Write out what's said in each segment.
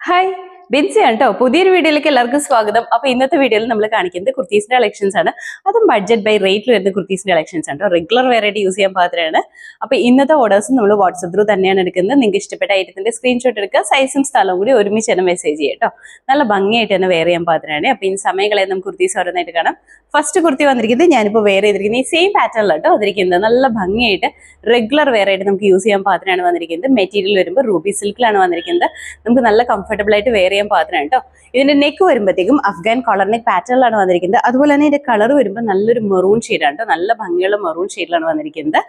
Hi Binsi ആണ് കേട്ടോ പുതിയൊരു വീഡിയോയിലേക്ക് എല്ലാവർക്കും സ്വാഗതം. അപ്പൊ ഇന്നത്തെ വീഡിയോയിൽ നമ്മൾ കാണിക്കുന്നത് കുർത്തീസിന്റെ കളക്ഷൻസ് ആണ്. അതും ബഡ്ജറ്റ് ബൈ റേറ്റിൽ വരുന്ന കുർത്തീസിന്റെ കളക്ഷൻസ് ആണ് റെഗുലർ വെറൈറ്റി യൂസ് ചെയ്യാൻ പാത്രമാണ് അപ്പൊ ഇന്നത്തെ ഓർഡേഴ്സ് നമ്മൾ വാട്സപ്പ് ത്രൂ തന്നെയാണ് എടുക്കുന്നത്. നിങ്ങൾക്ക് ഇഷ്ടപ്പെട്ട ഐറ്റത്തിന്റെ സ്ക്രീൻഷോട്ട് എടുക്കുക. സൈസും സ്ഥലവും കൂടി ഒരുമിച്ച് തന്നെ മെസ്സേജ് ചെയ്യാം കേട്ടോ നല്ല ഭംഗിയായിട്ട് തന്നെ വെയർ ചെയ്യാൻ പാത്രമാണ് അപ്പൊ ഇനി സമയങ്ങളെ നമുക്ക് കുർത്തീസ് ഓരോന്നായിട്ട് കാണാം. ഫസ്റ്റ് കുർത്തി വന്നിരിക്കുന്നത് ഞാനിപ്പോൾ വെയർ ചെയ്തിരിക്കുന്നത് ഈ സെയിം പാറ്റേൺ കേട്ടോ അതിരിക്കുന്നത് നല്ല ഭംഗിയായിട്ട് റെഗുലർ വെയർ ആയിട്ട് നമുക്ക് യൂസ് ചെയ്യാൻ പാത്രമാണ് വന്നിരിക്കുന്നത്. മെറ്റീരിയൽ വരുമ്പോൾ റൂബി സിൽക്കിലാണ് വന്നിരിക്കുന്നത്. നമുക്ക് നല്ല കംഫർട്ടബിൾ ആയിട്ട് വെയർ ചെയ്യാൻ പാത്രമാണ് കേട്ടോ ഇതിന്റെ നെക്ക് വരുമ്പോഴത്തേക്കും അഫ്ഗാൻ കോളർ നെക്ക് പാറ്റേണിലാണ് വന്നിരിക്കുന്നത്. അതുപോലെ തന്നെ ഇതിന്റെ കളർ വരുമ്പോൾ നല്ലൊരു മെറൂൺ ഷെയ്ഡാണ് കേട്ടോ നല്ല ഭംഗിയുള്ള മെറൂൺ ഷെയ്ഡിലാണ് വന്നിരിക്കുന്നത്.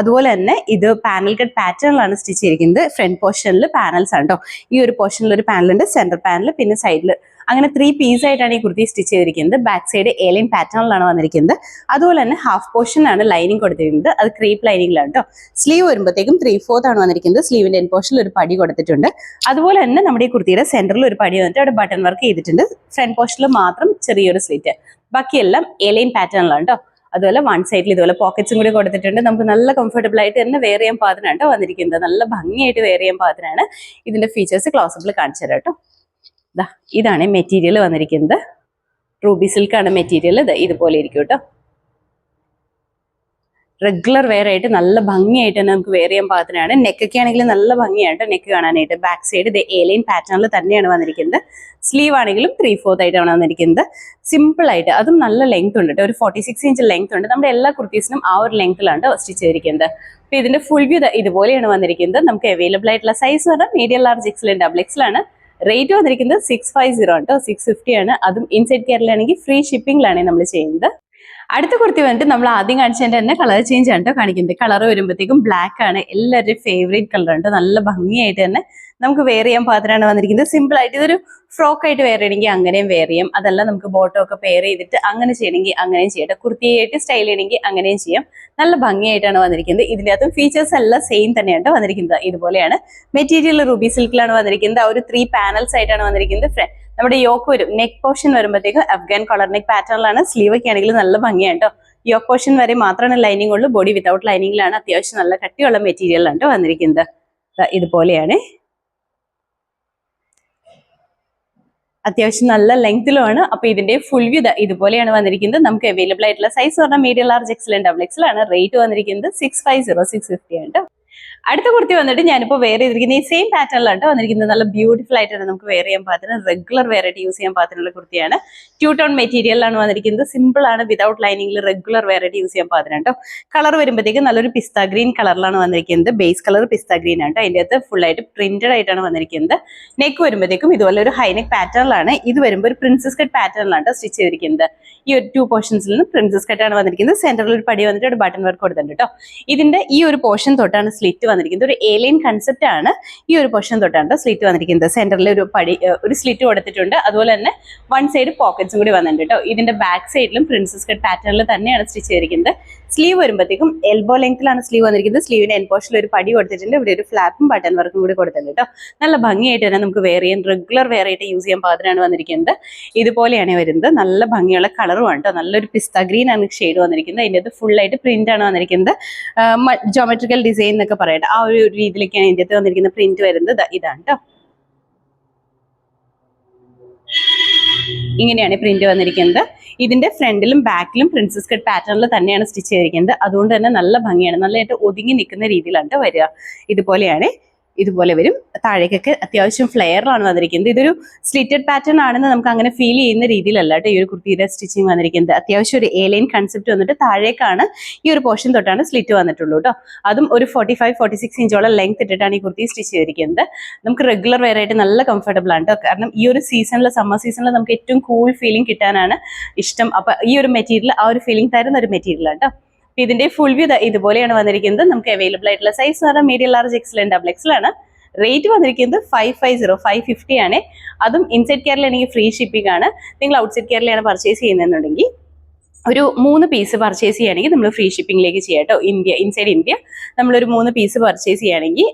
അതുപോലെ തന്നെ ഇത് പാനൽ കട്ട് പാറ്റേണിലാണ് സ്റ്റിച്ച് ചെയ്തിരിക്കുന്നത്. ഫ്രണ്ട് പോർഷനിൽ പാനൽസ് ആണ് കേട്ടോ ഈ ഒരു പോർഷനിൽ ഒരു പാനൽ ഉണ്ട് സെന്റർ പാനൽ പിന്നെ സൈഡിൽ അങ്ങനെ ത്രീ പീസ് ആയിട്ടാണ് ഈ കുർത്തി സ്റ്റിച്ച് ചെയ്തിരിക്കുന്നത്. ബാക്ക് സൈഡ് ഏലിൻ പാറ്റേണിലാണ് വന്നിരിക്കുന്നത്. അതുപോലെ തന്നെ ഹാഫ് പോർഷൻ ആണ് ലൈനിങ് കൊടുത്തിരിക്കുന്നത്. അത് ക്രീപ്പ് ലൈനിങ്ങിലാണ് കേട്ടോ സ്ലീവ് വരുമ്പോഴത്തേക്കും ത്രീ ഫോർത്ത് ആണ് വന്നിരിക്കുന്നത്. സ്ലീവിന്റെ എൻ പോർഷനിൽ ഒരു പടി കൊടുത്തിട്ടുണ്ട്. അതുപോലെ തന്നെ നമ്മുടെ ഈ കുർത്തിയുടെ സെന്ററിൽ ഒരു പടി വന്നിട്ട് അവിടെ ബട്ടൺ വർക്ക് ചെയ്തിട്ടുണ്ട്. ഫ്രണ്ട് പോർഷനിൽ മാത്രം ചെറിയൊരു സ്ലിറ്റ് ബാക്കിയെല്ലാം ഏലിയൻ പാറ്റേണിലാണ് കേട്ടോ അതുപോലെ വൺ സൈഡിൽ ഇതുപോലെ പോക്കറ്റ്സും കൂടി കൊടുത്തിട്ടുണ്ട്. നമുക്ക് നല്ല കംഫർട്ടബിൾ ആയിട്ട് തന്നെ വെയർ ചെയ്യാൻ പാകത്തിനാണ് വന്നിരിക്കുന്നത്. നല്ല ഭംഗിയായിട്ട് വെയർ ചെയ്യാൻ പാകത്തിനാണ് ഇതിന്റെ ഫീച്ചേഴ്സ് ക്ലോസപ്പിൽ കാണിച്ചു തരാം കേട്ടോ ദാ ഇതാണ് മെറ്റീരിയൽ വന്നിരിക്കുന്നത്. റൂബി സിൽക്കാണ് മെറ്റീരിയൽ ഇത് ഇതുപോലെ ഇരിക്കും കേട്ടോ. റെഗുലർ വെയർ ആയിട്ട് നല്ല ഭംഗിയായിട്ട് തന്നെ നമുക്ക് വെയർ ചെയ്യാൻ പാകത്തിനാണ്. നെക്കൊക്കെ ആണെങ്കിൽ നല്ല ഭംഗിയായിട്ട് നെക്ക് കാണാനായിട്ട്. ബാക്ക് സൈഡ് ഇത് ഏലൈൻ പാറ്റേണിൽ തന്നെയാണ് വന്നിരിക്കുന്നത്. സ്ലീവ് ആണെങ്കിലും ത്രീ ഫോർത്ത് ആയിട്ടാണ് വന്നിരിക്കുന്നത്. സിമ്പിൾ ആയിട്ട് അതും നല്ല ലെങ്ത് ഉണ്ട് ഒരു ഫോർട്ടി സിക്സ് ഇഞ്ച് ലെങ്ത് ഉണ്ട്. നമ്മുടെ എല്ലാ കുർത്തീസിനും ആ ഒരു ലെങ്ത്തിലാണ് സ്റ്റിച്ച് ചെയ്തിരിക്കുന്നത്. അപ്പോൾ ഇതിന്റെ ഫുൾ വ്യൂ ഇതുപോലെയാണ് വന്നിരിക്കുന്നത്. നമുക്ക് അവൈലബിൾ ആയിട്ടുള്ള സൈസ് പറഞ്ഞാൽ മീഡിയം ലാർജ് എക്സിലും ഡബിൾ എക്സലാണ് റേറ്റ് വന്നിരിക്കുന്നത് സിക്സ് ഫൈവ് സീറോ ആണ് കേട്ടോ സിക്സ് ഫിഫ്റ്റി ആണ്. അതും ഇൻസൈഡ് കേരളയാണെങ്കിൽ ഫ്രീ ഷിപ്പിംഗിലാണ് നമ്മൾ ചെയ്യുന്നത്. അടുത്ത കുർത്തി വന്നിട്ട് നമ്മൾ ആദ്യം കാണിച്ചതിന്റെ തന്നെ കളർ ചേഞ്ച് ആണ് കേട്ടോ കാണിക്കുന്നത്. കളർ വരുമ്പോഴത്തേക്കും ബ്ലാക്ക് ആണ്. എല്ലാവരുടെയും ഫേവറേറ്റ് കളർ ആണ് നല്ല ഭംഗിയായിട്ട് തന്നെ നമുക്ക് വെയർ ചെയ്യാൻ പാത്രമാണ് വന്നിരിക്കുന്നത്. സിമ്പിൾ ആയിട്ട് ഇതൊരു ഫ്രോക്ക് ആയിട്ട് വെയർ ചെയ്യണമെങ്കിൽ അങ്ങനെയും വെയർ ചെയ്യാം. അതല്ല നമുക്ക് ബോട്ടോ ഒക്കെ പെയർ ചെയ്തിട്ട് അങ്ങനെ ചെയ്യണമെങ്കിൽ അങ്ങനെയും ചെയ്യട്ടെ ട്ടോ. കുർത്തിയായിട്ട് സ്റ്റൈൽ ചെയ്യണമെങ്കിൽ അങ്ങനെയും ചെയ്യാം. നല്ല ഭംഗിയായിട്ടാണ് വന്നിരിക്കുന്നത്. ഇതിന്റെ അകത്തും ഫീച്ചേഴ്സ് എല്ലാം സെയിം തന്നെയാണ് വന്നിരിക്കുന്നത്. ഇതുപോലെയാണ്. മെറ്റീരിയൽ റുബി സിൽക്കിലാണ് വന്നിരിക്കുന്നത്. ആ ഒരു ത്രീ പാനൽസ് ആയിട്ടാണ് വന്നിരിക്കുന്നത്. നമ്മുടെ യോക്ക് വരും. നെക്ക് പോർഷൻ വരുമ്പോഴത്തേക്കും അഫ്ഗാൻ കളർ നെക്ക് പാറ്റേണിലാണ് സ്ലീവ് ഒക്കെ ആണെങ്കിൽ നല്ല ഭംഗിയാണ് കേട്ടോ യോക്ക് പോർഷൻ വരെ മാത്രമാണ് ലൈനിങ് ഉള്ളൂ. ബോഡി വിതൗട്ട് ലൈനിങ്ങിലാണ് അത്യാവശ്യം നല്ല കട്ടിയുള്ള മെറ്റീരിയലാണ് കേട്ടോ വന്നിരിക്കുന്നത്. ഇതുപോലെയാണ്. അത്യാവശ്യം നല്ല ലെങ്തിലുമാണ് അപ്പൊ ഇതിന്റെ ഫുൾ വ്യൂ ഇതുപോലെയാണ് വന്നിരിക്കുന്നത്. നമുക്ക് അവൈലബിൾ ആയിട്ടുള്ള സൈസ് പറഞ്ഞാൽ medium large XL double XL ആണ്. റേറ്റ് വന്നിരിക്കുന്നത് six five zero six fifty ആണ്. അടുത്ത കുർത്തി വന്നിട്ട് ഞാനിപ്പോൾ വെയർ ചെയ്തിരിക്കുന്നത് ഈ സെയിം പാറ്റേണിലാണ് വന്നിരിക്കുന്നത്. നല്ല ബ്യൂട്ടിഫുൾ ആയിട്ടാണ് നമുക്ക് വെയർ ചെയ്യാൻ പാകത്തിന്. റെഗുലർ വെയർ ആയിട്ട് യൂസ് ചെയ്യാൻ പാകത്തിനുള്ള കുർത്തിയാണ്. ടൂ ടോൺ മെറ്റീരിയലാണ് വന്നിരിക്കുന്നത്. സിമ്പിൾ ആണ് വിതൗട്ട് ലൈനിങ്ങിൽ റെഗുലർ വെയർ ആയിട്ട് യൂസ് ചെയ്യാൻ പാകത്തിന് കേട്ടോ കളർ വരുമ്പോഴത്തേക്ക് നല്ലൊരു പിസ്ത ഗ്രീൻ കളറിലാണ് വന്നിരിക്കുന്നത്. ബേസ് കളർ പിസ്ത ഗ്രീൻ ആണ് ട്ടോ. അതിന്റെ അകത്ത് ഫുൾ ആയിട്ട് പ്രിന്റഡ് ആയിട്ടാണ് വന്നിരിക്കുന്നത്. നെക്ക് വരുമ്പോഴത്തേക്കും ഇതുപോലെ ഒരു ഹൈനെക്ക് പാറ്റേണിലാണ് ഇത് വരുമ്പോൾ ഒരു പ്രിൻസസ് കട്ട് പാറ്റേണിലാണ് സ്റ്റിച്ച് ചെയ്തിരിക്കുന്നത്. ഈ ഒരു ടു പോർഷൻസിൽ നിന്ന് പ്രിൻസസ് കട്ടാണ് വന്നിരിക്കുന്നത്. സെന്ററിൽ ഒരു പടി വന്നിട്ട് ഒരു ബട്ടൺ വർക്ക് കൊടുത്തിട്ടുണ്ട് കേട്ടോ ഇതിന്റെ ഈ ഒരു പോർഷൻ തൊട്ടാണ് സ്ലിറ്റ് വന്നിരിക്കുന്നത്. ഒരു ഏലിയൻ കൺസെപ്റ്റ് ആണ്. ഈ ഒരു പോർഷൻ തൊട്ടാണ് സ്ലിറ്റ് വന്നിരിക്കുന്നത്. സെന്ററിൽ ഒരു പടി ഒരു സ്ലിറ്റ് കൊടുത്തിട്ടുണ്ട്. അതുപോലെ തന്നെ വൺ സൈഡ് പോക്കറ്റ്സും കൂടി വന്നിട്ടുണ്ട് കേട്ടോ ഇതിന്റെ ബാക്ക് സൈഡിലും പ്രിൻസസ് കട്ട് പാറ്റേണിൽ തന്നെയാണ് സ്റ്റിച്ച് ചെയ്തിരിക്കുന്നത്. സ്ലീവ് വരുമ്പോഴത്തേക്കും എൽബോ ലെങ്ത്തിലാണ് സ്ലീവ് വന്നിരിക്കുന്നത്. സ്ലീവിന് പോർഷനിൽ ഒരു പടി കൊടുത്തിട്ടുണ്ട്. ഇവിടെ ഒരു ഫ്ലാപ്പും ബട്ടൺ വർക്കും കൂടി കൊടുത്തിട്ടുണ്ട് കേട്ടോ നല്ല ഭംഗിയായിട്ട് തന്നെ നമുക്ക് വെയർ ചെയ്യാൻ റെഗുലർ വെയർ ആയിട്ട് യൂസ് ചെയ്യാൻ പാകത്തിനാണ് വന്നിരിക്കുന്നത്. ഇതുപോലെയാണ് വരുന്നത്. നല്ല ഭംഗിയുള്ള കളറും ആണ് കേട്ടോ നല്ലൊരു പിസ്ത ഗ്രീൻ ആണ് ഷെയ്ഡ് വന്നിരിക്കുന്നത്. അതിന്റെ അത് ഫുൾ ആയിട്ട് പ്രിന്റ് ആണ് വന്നിരിക്കുന്നത്. ജോമെട്രിക്കൽ ഡിസൈൻ എന്നൊക്കെ പറയട്ടെ. ആ ഒരു രീതിയിലേക്കാണ് ഇതിന്റെ വന്നിരിക്കുന്ന പ്രിന്റ് വരുന്നത്. ഇതാണ് കേട്ടോ ഇങ്ങനെയാണ് പ്രിന്റ് വന്നിരിക്കുന്നത്. ഇതിന്റെ ഫ്രണ്ടിലും ബാക്കിലും പ്രിൻസസ് കട്ട് പാറ്റേണിൽ തന്നെയാണ് സ്റ്റിച്ച് ചെയ്തിരിക്കുന്നത്. അതുകൊണ്ട് തന്നെ നല്ല ഭംഗിയാണ്. നല്ലതായിട്ട് ഒതുങ്ങി നിൽക്കുന്ന രീതിയിലാണ് വരിക. ഇതുപോലെയാണ് ഇതുപോലെ വരും. താഴേക്കൊക്കെ അത്യാവശ്യം ഫ്ലെയറിലാണ് വന്നിരിക്കുന്നത്. ഇതൊരു സ്ലിറ്റഡ് പാറ്റേൺ ആണെന്ന് നമുക്ക് അങ്ങനെ ഫീൽ ചെയ്യുന്ന രീതിയിലല്ല കേട്ടോ ഈ ഒരു കുർത്തിയുടെ സ്റ്റിച്ചിങ് വന്നിരിക്കുന്നത്. അത്യാവശ്യം ഒരു ഏലൈൻ കൺസെപ്റ്റ് വന്നിട്ട് താഴേക്കാണ് ഈ ഒരു പോർഷൻ തൊട്ടാണ് സ്ലിറ്റ് വന്നിട്ടുള്ളൂ കേട്ടോ. അതും ഒരു ഫോർട്ടി ഫൈവ് ഫോർട്ടി സിക്സ് ഇഞ്ചോളം ലെങ്ത് ഇട്ടിട്ടാണ് ഈ കുർത്തി സ്റ്റിച്ച് ചെയ്തിരിക്കുന്നത്. നമുക്ക് റെഗുലർ വെയർ ആയിട്ട് നല്ല കംഫർട്ടബിൾ ആണ് കേട്ടോ. കാരണം ഈ ഒരു സീസണിൽ സമ്മർ സീസണിൽ നമുക്ക് ഏറ്റവും കൂൾ ഫീലിംഗ് കിട്ടാനാണ് ഇഷ്ടം. അപ്പൊ ഈ ഒരു മെറ്റീരിയൽ ആ ഒരു ഫീലിംഗ് തരുന്ന ഒരു മെറ്റീരിയലാണ് കേട്ടോ. ഇതിന്റെ ഫുൾ വ്യൂ ഇതുപോലെയാണ് വന്നിരിക്കുന്നത്. നമുക്ക് അവൈലബിൾ ആയിട്ടുള്ള സൈസ് എന്ന് പറഞ്ഞാൽ medium large XL double XL ആണ്. റേറ്റ് വന്നിരിക്കുന്നത് five five zero five fifty ആണ്. അതും ഇൻസൈഡ് കെയറിലാണെങ്കിൽ ഫ്രീ ഷിപ്പിംഗ് ആണ്. നിങ്ങൾ ഔട്ട്സൈഡ് കെയറിലാണ് പർച്ചേസ് ചെയ്യുന്നതെന്നുണ്ടെങ്കിൽ ഒരു മൂന്ന് പീസ് പർച്ചേസ് ചെയ്യുകയാണെങ്കിൽ നമ്മൾ ഫ്രീ ഷിപ്പിംഗിലേക്ക് ചെയ്യാം കേട്ടോ. India inside India. നമ്മളൊരു മൂന്ന് പീസ് പർച്ചേസ് ചെയ്യുകയാണെങ്കിൽ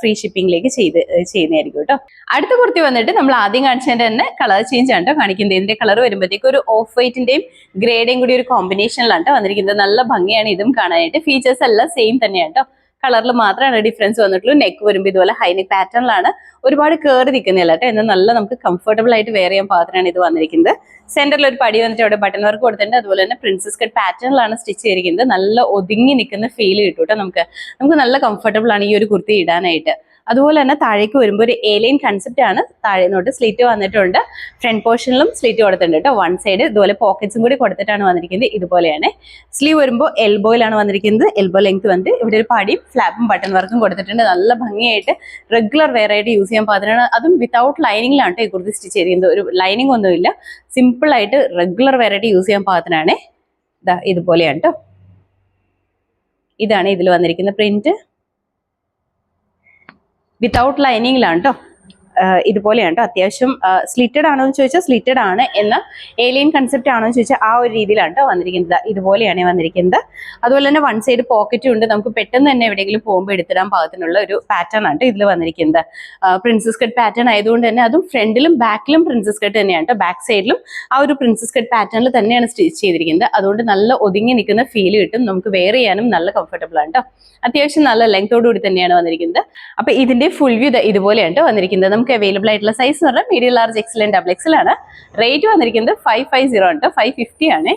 ഫ്രീ ഷിപ്പിംഗിലേക്ക് ചെയ്ത് ചെയ്യുന്നതായിരിക്കും കേട്ടോ. അടുത്ത കുർത്തി വന്നിട്ട് നമ്മൾ ആദ്യം കാണിച്ചതിന്റെ തന്നെ കളർ ചേഞ്ച് ആണ് കേട്ടോ കാണിക്കുന്നത്. ഇതിന്റെ കളർ വരുമ്പോഴത്തേക്ക് ഒരു ഓഫ് വൈറ്റിന്റെയും ഗ്രേഡേയും കൂടി ഒരു കോമ്പിനേഷനിലാണ് വന്നിരിക്കുന്നത്. നല്ല ഭംഗിയാണ് ഇതും കാണാനായിട്ട്. ഫീച്ചേഴ്സ് എല്ലാം സെയിം തന്നെയാണ് കേട്ടോ. കളറിൽ മാത്രമാണ് ഡിഫറൻസ് വന്നിട്ടുള്ളൂ. നെക്ക് വരുമ്പോൾ ഇതുപോലെ ഹൈനെക്ക് പാറ്റേണിലാണ് ഒരുപാട് കയറി നിൽക്കുന്നില്ല കേട്ടോ. എന്നാൽ നല്ല നമുക്ക് കംഫർട്ടബിൾ ആയിട്ട് വെയർ ചെയ്യാൻ പാത്രമാണ് ഇത് വന്നിരിക്കുന്നത്. സെന്ററിൽ ഒരു പടി വന്നിട്ട് അവിടെ ബട്ടൺ വർക്ക് കൊടുത്തിട്ടുണ്ട്. അതുപോലെ തന്നെ പ്രിൻസസ് കട്ട് പാറ്റേണിലാണ് സ്റ്റിച്ച് ചെയ്തിരിക്കുന്നത്. നല്ല ഒതുങ്ങി നിൽക്കുന്ന ഫീൽ കിട്ടും കേട്ടോ നമുക്ക്. നമുക്ക് നല്ല കംഫർട്ടബിൾ ആണ് ഈ ഒരു കുർത്തി ഇടാനായിട്ട്. അതുപോലെ തന്നെ താഴേക്ക് വരുമ്പോൾ ഒരു ഏലൈൻ കൺസെപ്റ്റ് ആണ്. താഴെ നോട്ട് സ്ലിറ്റ് വന്നിട്ടുണ്ട് ഫ്രണ്ട് പോർഷനിലും സ്ലീറ്റ് കൊടുത്തിട്ടുണ്ട് കേട്ടോ വൺ സൈഡ് ഇതുപോലെ പോക്കറ്റ്സും കൂടി കൊടുത്തിട്ടാണ് വന്നിരിക്കുന്നത്. ഇതുപോലെയാണ്. സ്ലീവ് വരുമ്പോൾ എൽബോയിലാണ് വന്നിരിക്കുന്നത്. എൽബോ ലെങ്ത് വന്നിട്ട് ഇവിടെ ഒരു പടിയും ഫ്ലാപ്പും ബട്ടൺ വർക്കും കൊടുത്തിട്ടുണ്ട്. നല്ല ഭംഗിയായിട്ട് റെഗുലർ വെയർ ആയിട്ട് യൂസ് ചെയ്യാൻ പാത്രമാണ് അതും വിതൗട്ട് ലൈനിങ്ങിലാണ് കേട്ടോ ഈ കുർത്തി സ്റ്റിച്ച് ചെയ്തിരിക്കുന്നത്. ഒരു ലൈനിങ് ഒന്നുമില്ല. സിമ്പിൾ ആയിട്ട് റെഗുലർ വെയർ ആയിട്ട് യൂസ് ചെയ്യാൻ പാത്രമാണ് ഇതാ ഇതുപോലെയാണ് കേട്ടോ ഇതാണ് ഇതിൽ വന്നിരിക്കുന്ന പ്രിന്റ് വിത്തൗട്ട് ലൈനിങ്ങിലാണ് കേട്ടോ ഇതുപോലെയാണ് അത്യാവശ്യം സ്ലിറ്റഡ് ആണോ എന്ന് ചോദിച്ചാൽ സ്ലിറ്റഡ് ആണ് എന്ന് ഏലിയൻ കൺസെപ്റ്റ് ആണോ എന്ന് ചോദിച്ചാൽ ആ ഒരു രീതിയിലാണ് വന്നിരിക്കുന്നത്. ഇതുപോലെയാണ് വന്നിരിക്കുന്നത്. അതുപോലെ തന്നെ വൺ സൈഡ് പോക്കറ്റും ഉണ്ട്. നമുക്ക് പെട്ടെന്ന് തന്നെ എവിടെയെങ്കിലും പോകുമ്പോൾ എടുത്തിടാൻ പാകത്തിനുള്ള ഒരു പാറ്റേൺ ആണ് ഇതിൽ വന്നിരിക്കുന്നത്. പ്രിൻസസ് കട്ട് പാറ്റേൺ ആയതുകൊണ്ട് തന്നെ അതും ഫ്രണ്ടിലും ബാക്കിലും പ്രിൻസസ് കട്ട് തന്നെയാണ് ബാക്ക് സൈഡിലും ആ ഒരു പ്രിൻസസ് കട്ട് പാറ്റേണിൽ തന്നെയാണ് സ്റ്റിച്ച് ചെയ്തിരിക്കുന്നത്. അതുകൊണ്ട് നല്ല ഒതുങ്ങി നിൽക്കുന്ന ഫീൽ കിട്ടും. നമുക്ക് വെയർ ചെയ്യാനും നല്ല കംഫർട്ടബിൾ ആണ് അത്യാവശ്യം നല്ല ലെങ്തോടു കൂടി തന്നെയാണ് വന്നിരിക്കുന്നത്. അപ്പൊ ഇതിന്റെ ഫുൾ വ്യൂ ഇതുപോലെയാണ് വന്നിരിക്കുന്നത്. നമുക്ക് അവൈലബിൾ ആയിട്ടുള്ള സൈസ് എന്ന് പറഞ്ഞാൽ medium large XL double XL ആണ്. റേറ്റ് വന്നിരിക്കുന്നത് ഫൈവ് ഫൈവ് സീറോ ആണ് ഫൈവ് ഫിഫ്റ്റി ആണ്.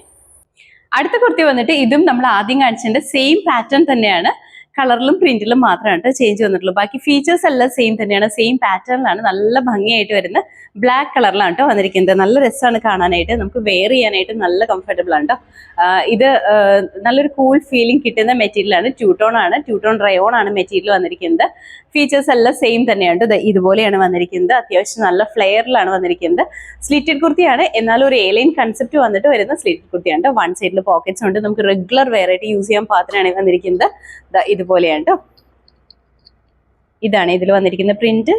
അടുത്ത കുർത്തി വന്നിട്ട് ഇതും നമ്മൾ ആദ്യം കാണിച്ചതിന്റെ സെയിം പാറ്റേൺ തന്നെയാണ്. കളറിലും പ്രിന്റിലും മാത്രമാണ് ചേഞ്ച് വന്നിട്ടുള്ളൂ. ബാക്കി ഫീച്ചേഴ്സ് എല്ലാം സെയിം തന്നെയാണ്. സെയിം പാറ്റേണിലാണ് നല്ല ഭംഗിയായിട്ട് വരുന്ന ബ്ലാക്ക് കളറിലാണ് കേട്ടോ വന്നിരിക്കുന്നത്. നല്ല രസമാണ് കാണാനായിട്ട്. നമുക്ക് വെയർ ചെയ്യാനായിട്ട് നല്ല കംഫർട്ടബിൾ ആണ് കേട്ടോ ഇത് നല്ലൊരു കൂൾ ഫീലിംഗ് കിട്ടുന്ന മെറ്റീരിയൽ ആണ്. ട്യൂട്ടോൺ ആണ്. ട്യൂട്ടോൺ റയോൺ ആണ് മെറ്റീരിയൽ വന്നിരിക്കുന്നത്. ഫീച്ചേഴ്സ് എല്ലാം സെയിം തന്നെയാണ് ഇതുപോലെയാണ് വന്നിരിക്കുന്നത്. അത്യാവശ്യം നല്ല ഫ്ലെയറിലാണ് വന്നിരിക്കുന്നത്. സ്ലിറ്റഡ് കുർത്തിയാണ്. എന്നാലും ഒരു ഏലൈൻ കൺസെപ്റ്റ് വന്നിട്ട് വരുന്ന സ്ലിറ്റഡ് കുർത്തിയാണ് വൺ സൈഡിൽ പോക്കറ്റ്സ് ഉണ്ട്. നമുക്ക് റെഗുലർ വെറൈറ്റി യൂസ് ചെയ്യാൻ പാത്രമാണ് വന്നിരിക്കുന്നത്. ദാ ഇതുപോലെയാണ് കേട്ടോ ഇതാണ് ഇതിൽ വന്നിരിക്കുന്ന പ്രിന്റ്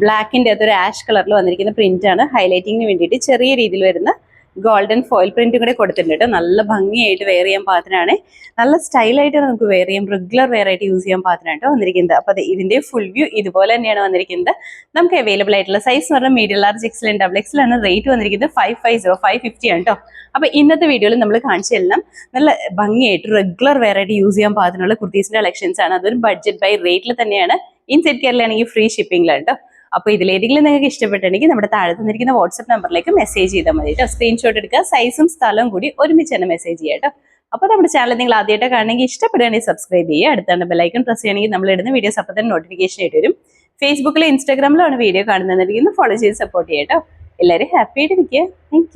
ബ്ലാക്കിന്റെ അകത്ത് ഒരു ആഷ് കളറിൽ വന്നിരിക്കുന്ന പ്രിന്റ് ആണ്. ഹൈലൈറ്റിങ്ങിന് വേണ്ടിയിട്ട് ചെറിയ രീതിയിൽ വരുന്ന ഗോൾഡൻ ഫോയിൽ പ്രിന്റും കൂടെ കൊടുത്തിട്ടുണ്ട് കേട്ടോ. നല്ല ഭംഗിയായിട്ട് വെയർ ചെയ്യാൻ പാത്രമാണ് നല്ല സ്റ്റൈലായിട്ട് നമുക്ക് വെയർ ചെയ്യാം. റെഗുലർ വെയർ ആയിട്ട് യൂസ് ചെയ്യാൻ പാകത്തിനാണ് കേട്ടോ വന്നിരിക്കുന്നത്. അപ്പോൾ ഇതിന്റെ ഫുൾ വ്യൂ ഇതുപോലെ തന്നെയാണ് വന്നിരിക്കുന്നത്. നമുക്ക് അവൈലബിൾ ആയിട്ടുള്ള സൈസ് എന്ന് പറഞ്ഞാൽ medium large XL double XL ആണ് റേറ്റ് വന്നിരിക്കുന്നത് five five zero five fifty ആണ് കേട്ടോ. അപ്പോൾ ഇന്നത്തെ വീഡിയോയിൽ നമ്മൾ കാണിച്ചു തരണം. നല്ല ഭംഗിയായിട്ട് റെഗുലർ വെയർ ആയിട്ട് യൂസ് ചെയ്യാൻ പാത്രമുള്ള കുർത്തീസിന്റെ കളക്ഷൻസ് ആണ്. അതൊരു ബഡ്ജറ്റ് ബൈ റേറ്റിൽ തന്നെയാണ്. ഇൻസെറ്റ് കേരളയാണെങ്കിൽ ഫ്രീ ഷിപ്പിംഗിലാണ് കേട്ടോ. അപ്പോൾ ഇതിലേതെങ്കിലും നിങ്ങൾക്ക് ഇഷ്ടപ്പെട്ടിട്ടുണ്ടെങ്കിൽ നമ്മുടെ താഴെ തന്നിരിക്കുന്ന വാട്സ്ആപ്പ് നമ്പറിലേക്ക് മെസ്സേജ് ചെയ്താൽ മതി കേട്ടോ. സ്ക്രീൻഷോട്ട് എടുക്കുക സൈസും സ്ഥലവും കൂടി ഒരുമിച്ച് തന്നെ മെസ്സേജ് ചെയ്യാം കേട്ടോ. അപ്പോൾ നമ്മുടെ ചാനൽ നിങ്ങൾ ആദ്യമായിട്ട് കാണണമെങ്കിൽ ഇഷ്ടപ്പെടുകയാണെങ്കിൽ സബ്സ്ക്രൈബ് ചെയ്യുക. അടുത്താണ് ബെലൈക്കൺ പ്രസ് ചെയ്യണമെങ്കിൽ നമ്മൾ ഇടുന്ന വീഡിയോസ് അപ്പോൾ തന്നെ നോട്ടിഫിക്കേഷൻ ആയിട്ട് വരും. ഫേസ്ബുക്കിലും ആണ് വീഡിയോ കാണുന്നതെന്നുണ്ടെങ്കിൽ ഫോളോ ചെയ്ത് സപ്പോർട്ട് ചെയ്യാം കേട്ടോ. എല്ലാവരും ഹാപ്പി ആയിട്ട് ഇരിക്കുക. താങ്ക്